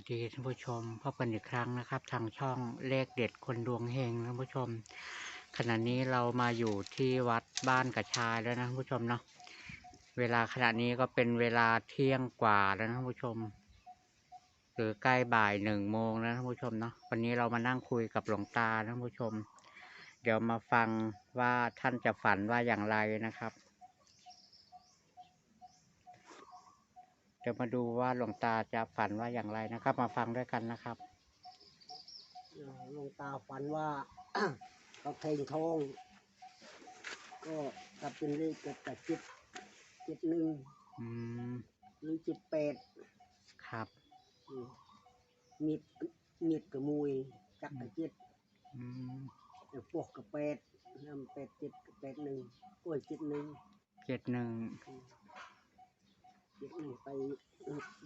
สดีท่านผู้ชมพบกันอีกครั้งนะครับ ทางช่องเลขเด็ดคนดวงเฮงท่านผู้ชม ขณะนี้เรามาอยู่ที่วัดบ้านกระชายแล้วนะท่านผู้ชมเนาะเวลาขณะนี้ก็เป็นเวลาเที่ยงกว่าแล้วนะท่านผู้ชม หรือใกล้บ่ายหนึ่งโมงแล้วท่านผู้ชมเนาะวันนี้เรามานั่งคุยกับหลวงตาท่านผู้ชม เดี๋ยวมาฟังว่าท่านจะฝันว่าอย่างไรนะครับ เดี๋ยวมาดูว่าหลวงตาจะฝันว่าอย่างไรนะครับ มาฟังด้วยกันนะครับหลวงตาฝันว่า เขาเพลงทอง ก็ถ้าเป็นเลขก็แต่จิตจิตหนึ่งอืมหรือจิตแปดครับอืมมีดมีดกับมุยจักกับจิตอืมแล้วพวกกับแปดนำแปดจิตกับแปดหนึ่งกล้วยจิตหนึ่งเจ็ดหนึ่ง จิตหนึ่งไป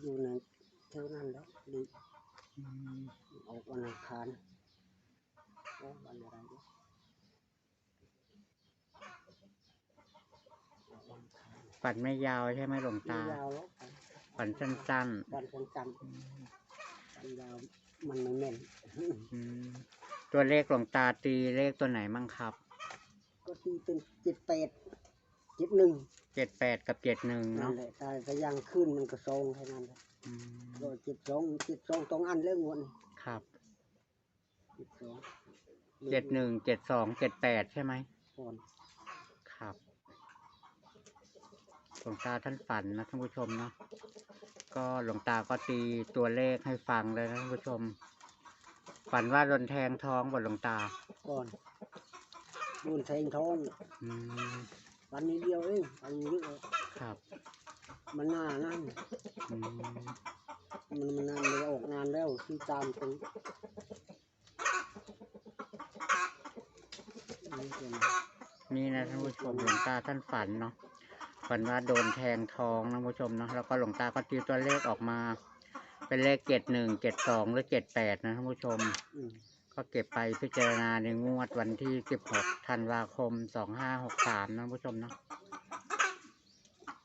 อยู่ในเท่านั้นแล้วหรืออืมออกวันอังคารโอ้วันอะไรเนี่ยออกวันอังคารฝันไม่ยาวใช่ไหมหลวงไม่ตา ยาวแล้วฝันสั้นวันคนจๆอืมำวันยาวมันไม่แม่นอืมตัวเลขหลวงตาตีเลขตัวไหนมั่งครับ ก็ตีเป็นเจ็ดแปดเจ็ดหนึ่ง เจ็ดแปดกับเจ็ดหนึ่งนั่เนาะนแหละแต่ก็ยังขึ้นมันก็ทรงแค่นั้นแหละอืมก็เจ็ดสองเจ็ดสองต้องอันเรื่องวันครับเจ็ดสองเจ็ดหนึ่งเจ็ดสองเจ็ดแปดใช่ไหมก่อนครับหลวงตาท่านฝันนะท่านผู้ชมเนาะก็หลวงตาก็ตีตัวเลขให้ฟังเลยนะท่านผู้ชม ฝันว่าโดนแทงท้องบนหลวงตา ก่อนดูนแทงทองอืม วันนี้เดียวเองวันนี้เยอะครับมันน่านั่นอืมมันมันนานมันออกงานแล้วที่ตามเป็นนี่เป็นนี่นะท่านผู้ชมหลวงตาท่านฝันเนาะฝันว่าโดนแทงท้องนะท่านผู้ชมเนาะแล้วก็หลวงตาก็ตีตัวเลขออกมา เป็นเลขเจ็ดหนึ่งเจ็ดสองหรือเจ็ดแปดนะท่านผู้ชม อืม ก็เก็บไปพิจารณาในงวดวันที่สิบหกธันวาคมสองห้าหกสามนะท่านผู้ชมเนาะ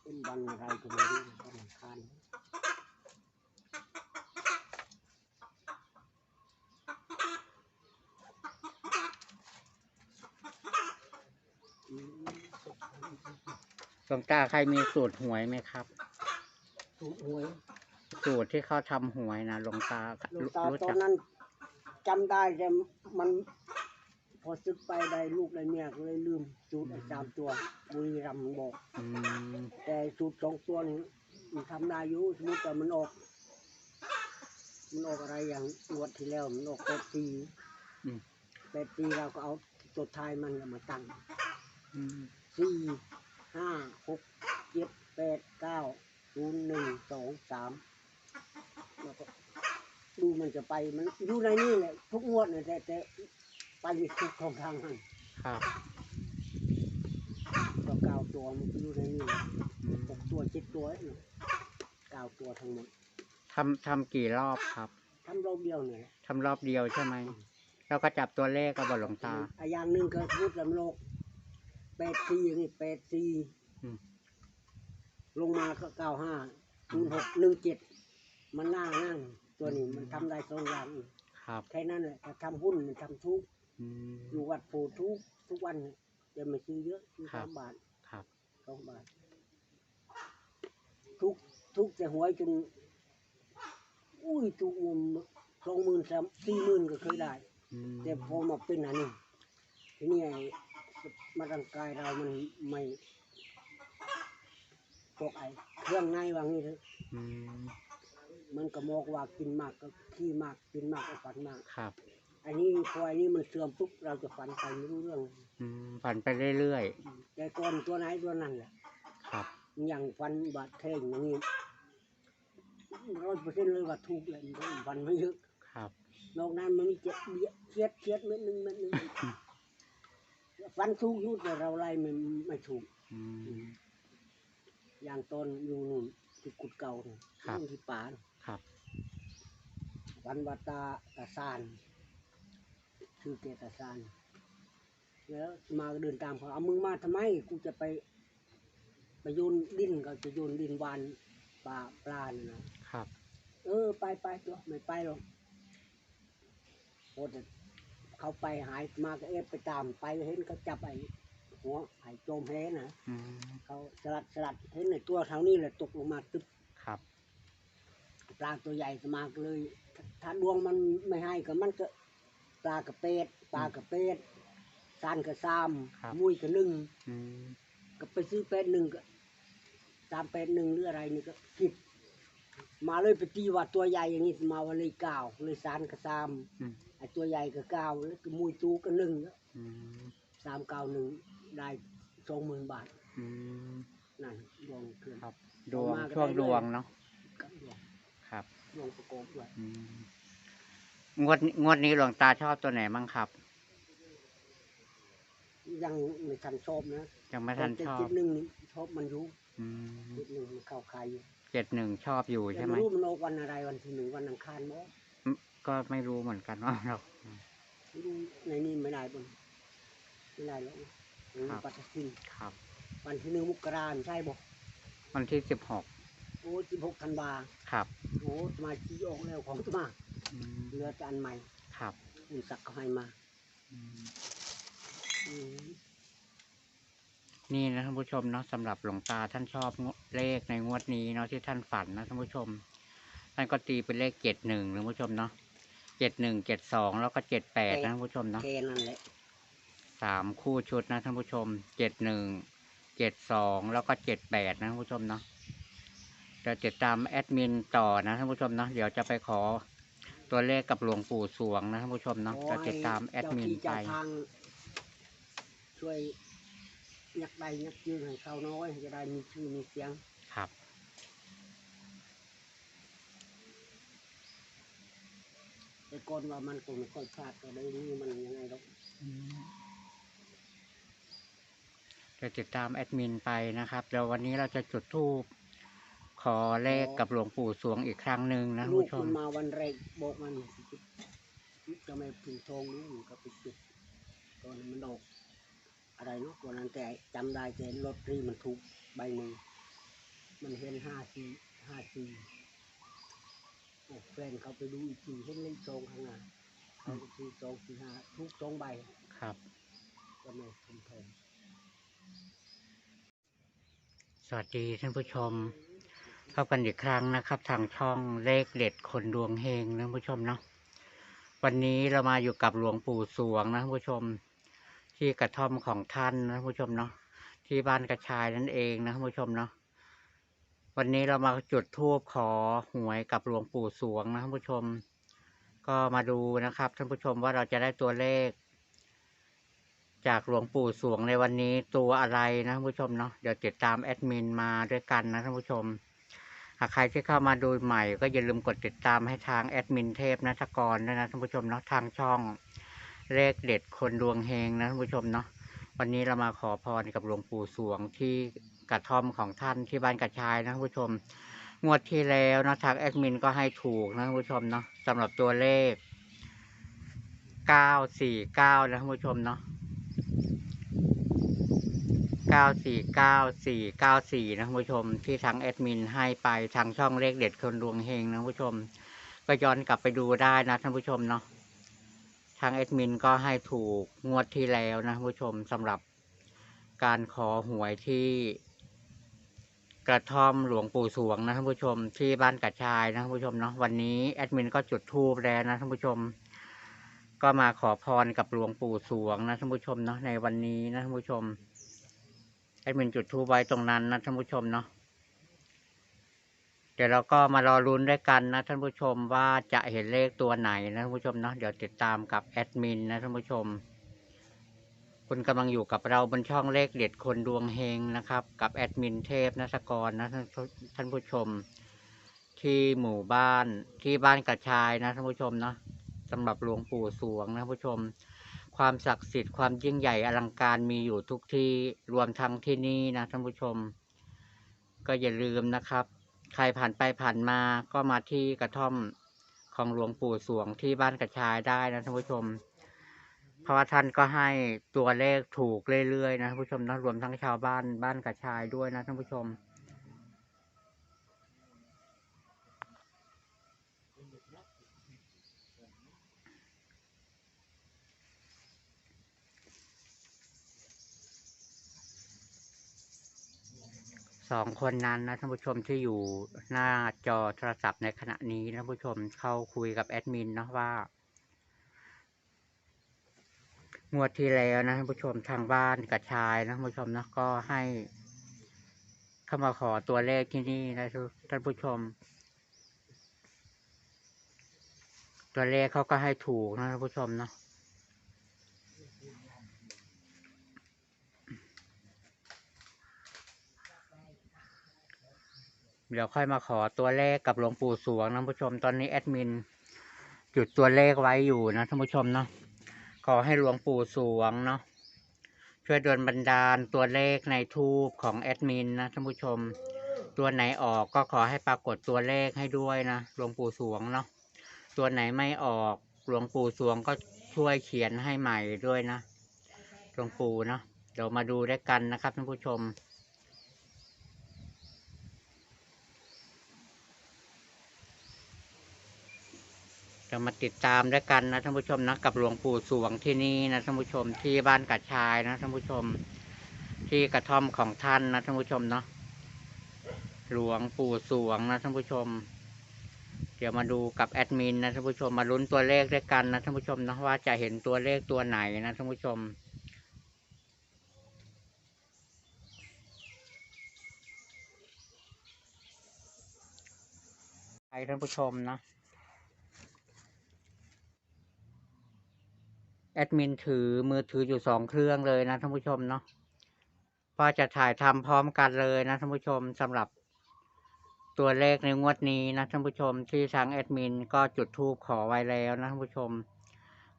เป็นวันอะไรก็ไม่รู้วันอังคารอืมหลวงตาใครมีสูตรหวยไหมครับ ถูกหวยสูตรที่เขาทำหวยนะหลวงตาหลวงรู้ตารู้ตอจันกนั้น จำได้แต่มันพอซึกไปได้ลูกได้เมียก็เลยลืมสูตรไอ้สามตัวบุรีรัมย์มันบอก อืมแต่สูตรสองตัวนี้มันทำได้อยู่สมมติว่ามันออก มันออกอะไรอย่างงวดที่แล้วมันออกแปดปีอืมแปดปีเราก็เอาตัวท้ายมันมาตั้งอืมสี่ห้าหกเจ็ดแปดเก้าศูนย์หนึ่งสองสามแล้วก็ ดูมันจะไปมันอยู่ในนี่แหละทุกงวดเลยแต่แต่ไปทุกของทางนั้นครับก็เก้าตัวมันก็อยู่ในนี่แหละอืมหกตัวเจ็ดตัวเองเก้าตัวทั้งหมดทำทำกี่รอบครับทำรอบเดียวเนี่ยแหละทำรอบเดียวใช่ไหมแล้วก็จับตัวเลขกับบหลวงตาอะอย่างหนึ่งก็พูดลำโลกแปดสี่อย่างนี้แปดสี่อืม ลงมาก็เก้าห้าศูนย์หกหนึ่งเจ็ดมันน่านั่ง ตัวนี้มันทำได้สองอย่างครับแค่นั้นแหละถ้าทำหุ้นมันทำทุก อืม อยู่วัดโพธิ์ทุกทุกวันเนี่ยจะไม่ซื้อเยอะซื้อครัสาบ มบาทครับ สองบาท ทุกทุกจะหวยจนอุ้ยทุกมุมสองหมื่นสามสี่หมื่นก็เคยได้ อืมแต่พอมาเป็นอันนี้ทีนี้ไอ้มาร่างกายเรามันไม่พวกไอ้เครื่องในวางนี่เถอะอืม มันก็มอกว่ากินมากก็ขี้มากกินมากก็ฝันมาก ครับอันนี้พออันนี้มันเสื่อมปุ๊บเราจะฝันไปไม่รู้เรื่องอืมฝันไปเรื่อยแต่ก่อนตัวไหนตัวนั้นแหละๆ ครับ อย่างฟันบาดแทงอย่างนี้ร้อยเปอร์เซ็นต์เลยว่าถูกเลยมันฟันไม่เยอะครับ นอกนั้นมันมีเจ็บเบี้ยเชียดเชียดเม็ดหนึ่งเม็ดหนึ่งฟันถูกอยุแต่เราไล่ไม่ไม่ถูก อืม อย่างตอนอยู่นู่นที่กุดเก่าน่ะครับ ที่ป่าน่ะ ครับวันวัตาตาซานชื่อเกตาซานแล้วมาก็เดินตามเขาเอามึงมาทำไมกูจะไปไปโยนดินก็จะโยนดินวานปลาปลาเนี่ยนะครับ เออ ไปไปตัวไม่ไปหรอกโอ้แต่เขาไปหายมาก็เอฟไปตามไปเห็นเขาจับไอ้หัวไอ้โจมแหนะอืมเขาสลัดสลัดเห็นในตัวเท่านี้แหละตกลงมาตึ๊บครับ ปลาตัวใหญ่มาก็เลย ถ้าดวงมันไม่ให้ก็มันก็ปลากระเป็ดปลากระเป็ดซานกระซามครับ มุ้ยกระนึ่งอืมก็ไปซื้อเป็ดหนึ่งก็ตามเป็ดหนึ่งหรืออะไรนี่ก็ผิดมาเลยไปตีว่าตัวใหญ่อย่างนี้มาวันเลยเก้าเลยซานกระซามอืมไอ้ตัวใหญ่ก็เก้าแล้วก็มุ้ยตู้ก็หนึ่งแล้วอืมสามเก้าหนึ่งได้สองหมื่นบาทอืมนั่นดวงเกิน ครับดวงช่วงดวงเนาะกับดวง ครับดวงประกอบด้วยอืมงวดงวดนี้หลวงตาชอบตัวไหนบ้างครับ ยังไม่ทันชอบนะยังไม่ทันแต่ชอจุบดหนึ่งนี่ชอบมันอยู่อืมจุดหนึ่งมันเข้าใครอยู่เจ็ดหนึ่งชอบอยู่แต่ใช่ไหมไม่รู้มันออกวันอะไรวันที่หนึ่งวันอังคารมั้งก็ไม่รู้เหมือนกันว่าเราไม่รู้ในนี้ไม่ได้บนไม่ได้หรอกอืมครับปฏิทินครับ วันที่หนึ่งมกราคมใช่บอกวันที่สิบหก โอ้สิบหกธันวาครับโอ้สมาชีออกแล้วของสมาอืมเหลือแต่อันใหม่ครับคุณศักดิ์เขาให้มาอืมอืมนี่นะท่านผู้ชมเนาะสำหรับหลวงตาท่านชอบงวเลขในงวดนี้เนาะที่ท่านฝันนะท่านผู้ชม ท่านก็ตีเป็นเลขเจ็ดหนึ่งท่านผู้ชมเนาะเจ็ดหนึ่งเจ็ดสองแล้วก็เจ็ดแปดนะท่านผู้ชมเนาะแค่นั้นแหละสามคู่ชุดนะท่านผู้ชมเจ็ดหนึ่งเจ็ดสองแล้วก็เจ็ดแปดนะท่านผู้ชมเนาะ เดี๋ยวติดตามแอดมินต่อนะท่านผู้ชมเนาะเดี๋ยวจะไปขอตัวเลขกับหลวงปู่สวงนะท่านผู้ชมเนาะขอจะติดตามแอดมินเจ้าไปที่เจ้าทางช่วยยักใดยักยืนให้เขาน้อยจะได้มีชื่อมีเสียงครับแต่ก่อนว่ามันคงไม่ค่อยพลาดก็ได้นี่มันยังไงหรอกจะติดตามแอดมินไปนะครับเดี๋ยววันนี้เราจะจุดธูป ขอเลขกับหลวงปู่สวงอีกครั้งหนึ่งนะท่านลูกผู้ชมัมนมาวันแรกบอกมันจะไม่พึงทองรู้ก็ไปจุดตอนนั้นมันออก อะไรเนาะตอนนั้นแต่จำได้แต่ลอตเตอรี่มันถูกใบหนึ่งมันเห็นห้าสี่ห้าสี่โอ้แฟนเขาไปดูอีกทีเห็นเลขสองข้างหน้าเขาก็ซื้อสองสี่ห้าทุกสองใบครับก็ไม่คุ้มแพงสวัสดีท่านผู้ชม พบกันอีกครั้งนะครับ ทางช่องเลขเด็ดคนดวงเฮงนะผู้ชมเนาะวันนี้เรามาอยู่กับหลวงปู่สวงนะผู้ชม ที่กระท่อมของท่านนะผู้ชมเนาะที่บ้านกระชายนั่นเองนะผู้ชมเนาะวันนี้เรามาจุดธูปขอหวยกับหลวงปู่สวงนะผู้ชม ก็มาดูนะครับท่านผู้ชมว่าเราจะได้ตัวเลข จากหลวงปู่สวงในวันนี้ตัวอะไรนะผู้ชมเนาะเดี๋ยวติดตามแอดมินมาด้วยกันนะท่านผู้ชม หากใครที่เข้ามาดูใหม่ ก็อย่าลืมกดติดตามให้ทางแอดมินเทพนัทกรด้วยนะท่านผู้ชมเนาะทางช่องเลขเด็ดคนดวงเฮงนะท่านผู้ชมเนาะวันนี้เรามาขอพรกับหลวงปู่สวงที่กระท่อมของท่านที่บ้านกระชายนะท่านผู้ชม งวดที่แล้วนะทางแอดมินก็ให้ถูกนะท่านผู้ชมเนาะสำหรับตัวเลขเก้าสี่เก้านะท่านผู้ชมเนาะ เก้าสี่เก้าสี่เก้าสี่นะคุณผู้ชม ที่ทางแอดมินให้ไปทางช่องเลขเด็ดคนดวงเฮงนะคุณผู้ชม ก็ย้อนกลับไปดูได้นะท่านผู้ชมเนาะทางแอดมินก็ให้ถูกงวดที่แล้วนะคุณผู้ชมสำหรับการขอหวยที่กระท่อมหลวงปู่สวงนะท่านผู้ชมที่บ้านกระชายนะท่านผู้ชมเนาะวันนี้แอดมินก็จุดธูปแล้วนะท่านผู้ชม ก็มาขอพรกับหลวงปู่สวงนะท่านผู้ชมเนาะในวันนี้นะท่านผู้ชม แอดมินจุดทูปไว้ตรงนั้นนะท่านผู้ชมเนาะเดี๋ยวเราก็มารอรุ้นด้วยกันนะท่านผู้ชมว่าจะเห็นเลขตัวไหนนะท่านผู้ชมเนาะเดี๋ยวติดตามกับแอดมินนะท่านผู้ชม คุณกำลังอยู่กับเราบนช่องเลขเด็ดคนดวงเฮงนะครับ กับแอดมินเทพนัสกรนะท่านท่านผู้ชม ที่หมู่บ้านที่บ้านกระชายนะท่านผู้ชมเนาะสำหรับหลวงปู่สวงนะท่านผู้ชม ความศักดิ์สิทธิ์ความยิ่งใหญ่อลังการมีอยู่ทุกที่รวมทั้งที่นี่นะท่านผู้ชม ก็อย่าลืมนะครับ ใครผ่านไปผ่านมาก็มาที่กระท่อมของหลวงปู่สวงที่บ้านกระชายได้นะท่านผู้ชม เพราะว่าท่านก็ให้ตัวเลขถูกเรื่อยๆนะท่านผู้ชมนะรวมทั้งชาวบ้านบ้านกระชายด้วยนะท่านผู้ชม สองคนนั้นนะท่านผู้ชมที่อยู่หน้าจอโทรศัพท์ในขณะนี้นะท่านผู้ชมเข้าคุยกับแอดมินนะว่างวดที่แล้วนะท่านผู้ชมทางบ้านกระชายนะท่านผู้ชมนะก็ให้เข้ามาขอตัวเลขที่นี่นะท่านผู้ชม ตัวเลขเขาก็ให้ถูกนะท่านผู้ชมเนาะ เดี๋ยวค่อยมาขอตัวเลขกับหลวงปู่สวงนะท่านผู้ชม ตอนนี้แอดมิน จุดตัวเลขไว้อยู่นะท่านผู้ชมเนาะขอให้หลวงปู่สวงเนาะช่วยดลบันดาลตัวเลขในทูบของแอดมินนะท่านผู้ชม ตัวไหนออกก็ขอให้ปรากฏตัวเลขให้ด้วยนะหลวงปู่สวงเนาะตัวไหนไม่ออกหลวงปู่สวงก็ช่วยเขียนให้ใหม่ด้วยนะหลวงปู่เนาะเดี๋ยวมาดูด้วยกันนะครับท่านผู้ชม จะมาติดตามด้วยกันนะท่านผู้ชมนะกับหลวงปู่สวงที่นี่นะท่านผู้ชมที่บ้านกัดชายนะท่านผู้ชม ที่กระท่อมของท่านนะท่านผู้ชมเนาะหลวงปู่สวงนะท่านผู้ชม เดี๋ยวมาดูกับแอดมินนะท่านผู้ชมมาลุ้นตัวเลขด้วยกันนะท่านผู้ชมนะว่าจะเห็นตัวเลขตัวไหนนะท่านผู้ชมให้ท่านผู้ชมนะ แอดมินถือมือถืออยู่สองเครื่องเลยนะท่านผู้ชมเนาะก็จะถ่ายทำพร้อมกันเลยนะท่านผู้ชมสำหรับตัวเลขในงวดนี้นะท่านผู้ชมที่ทางแอดมินก็จุดทูปขอไว้แล้วนะท่านผู้ชม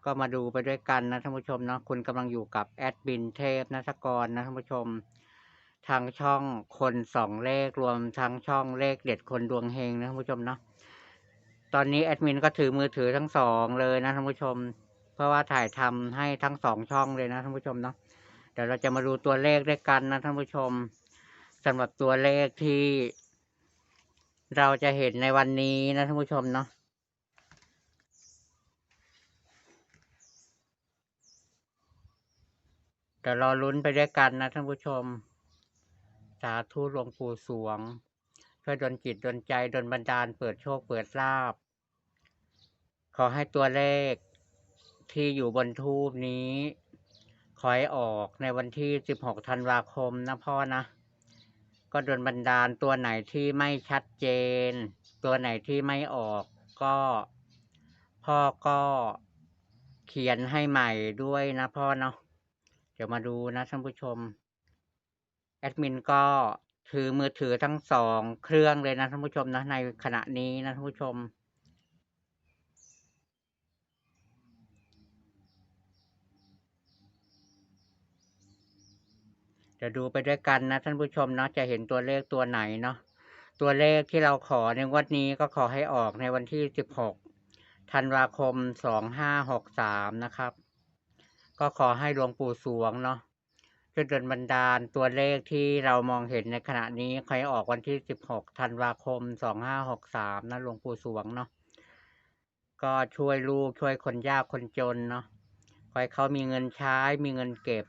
ก็มาดูไปด้วยกันนะท่านผู้ชมเนาะคุณกำลังอยู่กับแอดมินเทพนัทกรนะท่านผู้ชม ทางช่องคนสองเลขรวมทั้งช่องเลขเด็ดคนดวงเฮงนะท่านผู้ชมเนาะตอนนี้แอดมินก็ถือมือถือทั้งสองเลยนะท่านผู้ชม ราะว่าถ่ายทำให้ทั้งสองช่องเลยนะท่านผู้ชมเนาะเดี๋ยวเราจะมาดูตัวเลขด้วยกันนะท่านผู้ชมสำหรับตัวเลขที่ เราจะเห็นในวันนี้นะท่านผู้ชมเนาะเดี๋ยวรอลุ้นไปด้วยกันนะท่านผู้ชม สาธุหลวงปู่สวง ช่วยดลจิตดลใจดลบันดาลเปิดโชคเปิดลาบ ขอให้ตัวเลข ที่อยู่บนทูปนี้ ขอให้ออกในวันที่16ธันวาคมนะพ่อนะ ก็โดลบันดาลตัวไหนที่ไม่ชัดเจน ตัวไหนที่ไม่ออกก็ พ่อก็เขียนให้ใหม่ด้วยนะพ่อเนาะเดี๋ยวมาดูนะท่านผู้ชม แอดมินก็ถือมือถือทั้งสองเครื่องเลยนะท่านผู้ชมนะในขณะนี้นะท่านผู้ชม เดี๋ยวดูไปด้วยกันนะท่านผู้ชมเนาะจะเห็นตัวเลขตัวไหนเนาะตัวเลขที่เราขอในวันนี้ก็ขอให้ออกในวันที่ 16 ธันวาคม 2563 นะครับ ก็ขอให้หลวงปู่สวงเนาะช่วยดลบันดาลตัวเลขที่เรามองเห็นในขณะนี้ใครออกวันที่ 16 ธันวาคม 2563 นะหลวงปู่สวงเนาะก็ช่วยลูกช่วยคนยากคนจนเนาะขอให้เขามีเงินใช้มีเงินเก็บ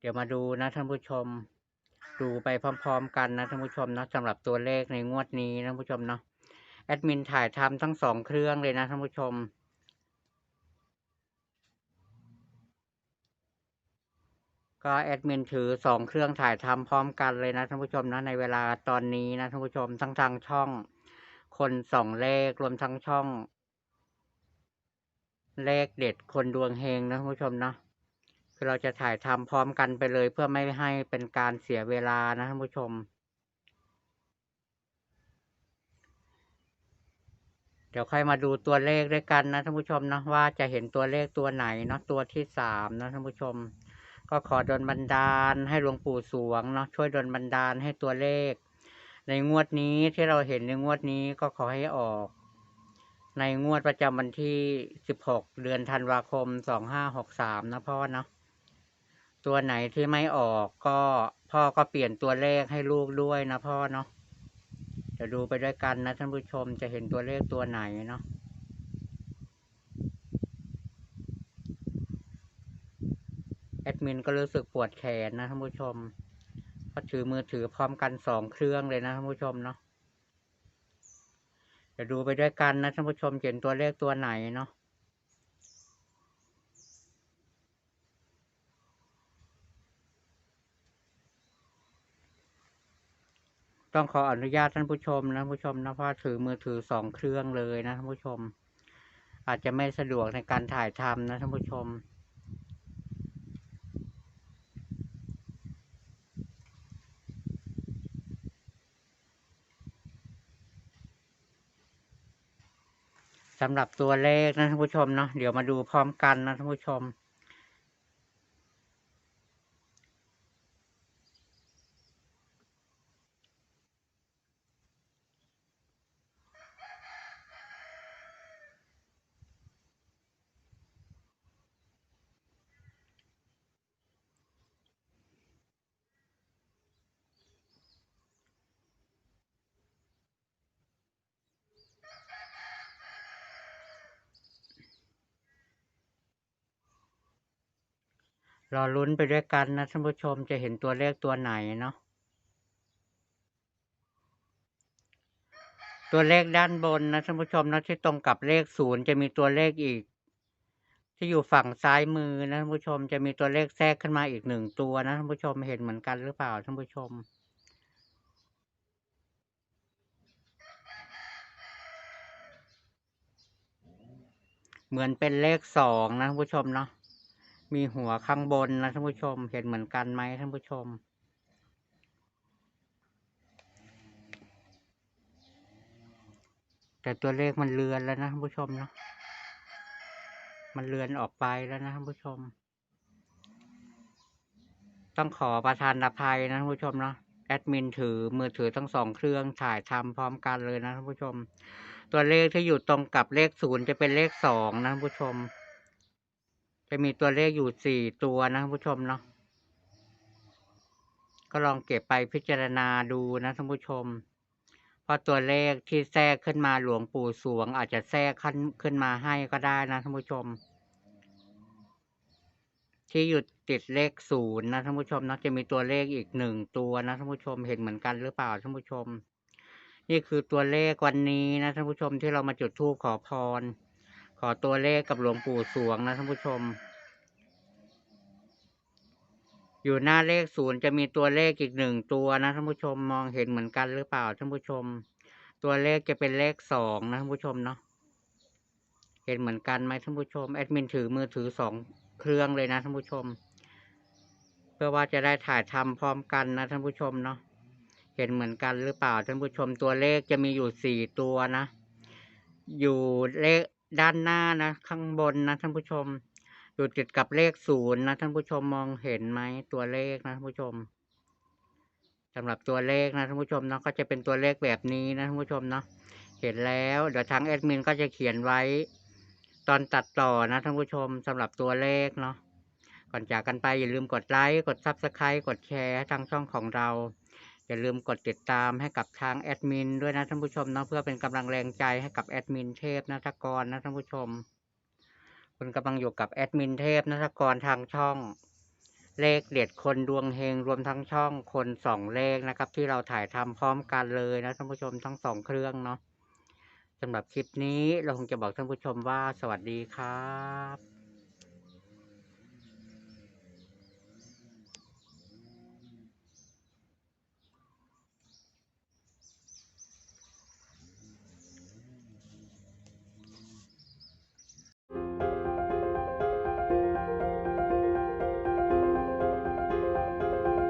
เดี๋ยวมาดูนะท่านผู้ชม ดูไปพร้อม ๆ กันนะท่านผู้ชมเนาะสำหรับตัวเลขในงวดนี้นะท่านผู้ชมเนาะแอดมินถ่ายทำทั้งสองเครื่องเลยนะท่านผู้ชมก็แอดมินถือสองเครื่องถ่ายทำพร้อมกันเลยนะท่านผู้ชมนะในเวลาตอนนี้นะท่านผู้ชมทั้งทางช่อง คนสองเลขรวมทั้งช่อง เลขเด็ดคนดวงเฮงนะท่านผู้ชมเนาะ คือเราจะถ่ายทำพร้อมกันไปเลยเพื่อไม่ให้เป็นการเสียเวลานะท่านผู้ชม เดี๋ยวค่อยมาดูตัวเลขด้วยกันนะท่านผู้ชมนะว่าจะเห็นตัวเลขตัวไหนเนาะตัวที่สามนะท่านผู้ชม ก็ขอดลบันดาลให้หลวงปู่สวงเนาะช่วยดลบันดาลให้ตัวเลข ในงวดนี้ที่เราเห็นในงวดนี้ก็ขอให้ออกในงวดประจำวันที่ 16 เดือนธันวาคม 2563 นะพ่อเนาะ ตัวไหนที่ไม่ออกก็พ่อก็เปลี่ยนตัวเลขให้ลูกด้วยนะพ่อเนาะเดี๋ยวดูไปด้วยกันนะท่านผู้ชมจะเห็นตัวเลขตัวไหนเนาะแอดมินก็รู้สึกปวดแขนนะท่านผู้ชมเพราะถือมือถือพร้อมกันสองเครื่องเลยนะท่านผู้ชมเนาะเดี๋ยวดูไปด้วยกันนะท่านผู้ชมเห็นตัวเลขตัวไหนเนาะ ต้องขออนุญาตท่านผู้ชมนะท่านผู้ชมนะเพราะว่าถือมือถือสองเครื่องเลยนะท่านผู้ชม อาจจะไม่สะดวกในการถ่ายทำนะท่านผู้ชมสำหรับตัวเลขนะท่านผู้ชมเนาะเดี๋ยวมาดูพร้อมกันนะท่านผู้ชม รอลุ้นไปด้วยกันนะท่านผู้ชมจะเห็นตัวเลขตัวไหนเนาะตัวเลขด้านบนนะท่านผู้ชมนะที่ตรงกับเลขศูนย์จะมีตัวเลขอีก ที่อยู่ฝั่งซ้ายมือนะท่านผู้ชมจะมีตัวเลขแทรกขึ้นมาอีกหนึ่งตัวนะท่านผู้ชมเห็นเหมือนกันหรือเปล่าท่านผู้ชมเหมือนเป็นเลขสองนะท่านผู้ชมเนาะ มีหัวข้างบนนะท่านผู้ชม เห็นเหมือนกันไหมท่านผู้ชม แต่ตัวเลขมันเลือนแล้วนะท่านผู้ชมเนาะมันเลือนออกไปแล้วนะท่านผู้ชม ต้องขอประทานอภัยนะท่านผู้ชมเนาะแอดมินถือมือถือทั้งสองเครื่องถ่ายทำพร้อมกันเลยนะท่านผู้ชม ตัวเลขที่อยู่ตรงกับเลขศูนย์จะเป็นเลขสองนะท่านผู้ชม จะมีตัวเลขอยู่สี่ตัวนะท่านผู้ชมเนาะก็ลองเก็บไปพิจารณาดูนะท่านผู้ชม เพราะตัวเลขที่แทรกขึ้นมาหลวงปู่สวง อาจจะแทรกขึ้นขึ้นมาให้ก็ได้นะท่านผู้ชม ที่อยู่ติดเลขศูนย์นะท่านผู้ชมนะจะมีตัวเลขอีกหนึ่งตัวนะท่านผู้ชมเห็นเหมือนกันหรือเปล่าท่านผู้ชม นี่คือตัวเลขวันนี้นะท่านผู้ชมที่เรามาจุดธูปขอพร ขอตัวเลขกับหลวงปู่สวงนะท่านผู้ชม อยู่หน้าเลขศูนย์จะมีตัวเลขอีกหนึ่งตัวนะท่านผู้ชมมองเห็นเหมือนกันหรือเปล่าท่านผู้ชม ตัวเลขจะเป็นเลขสองนะท่านผู้ชมเนาะเห็นเหมือนกันไหมท่านผู้ชมแอดมินถือมือถือสองเครื่องเลยนะท่านผู้ชม เพื่อว่าจะได้ถ่ายทำพร้อมกันนะท่านผู้ชมเนาะเห็นเหมือนกันหรือเปล่าท่านผู้ชมตัวเลขจะมีอยู่สี่ตัวนะ อยู่เลข ด้านหน้านะ ข้างบนนะท่านผู้ชม อยู่ติดกับเลขศูนย์นะท่านผู้ชมมองเห็นไหมตัวเลขนะท่านผู้ชมสำหรับตัวเลขนะท่านผู้ชมเนาะก็จะเป็นตัวเลขแบบนี้นะท่านผู้ชมเนาะเห็นแล้วเดี๋ยวทางแอดมินก็จะเขียนไว้ ตอนตัดต่อนะท่านผู้ชมสำหรับตัวเลขเนาะก่อนจากกันไปอย่าลืมกดไลค์กดซับสไครต์กดแชร์ทางช่องของเรา อย่าลืมกดติดตามให้กับทางแอดมินด้วยนะท่านผู้ชมเนะเพื่อเป็นกำลังแรงใจให้กับแอดมินเทพนัทกรนะท่านผู้ชม คุณกำลังอยู่กับแอดมินเทพนัทกรทางช่อง เลขเด็ดคนดวงเฮงรวมทั้งช่องคนสองเลขนะครับ ที่เราถ่ายทำพร้อมกันเลยนะท่านผู้ชมทั้งสองเครื่องเนาะสำหรับคลิปนี้เราคงจะบอกท่านผู้ชมว่าสวัสดีครับ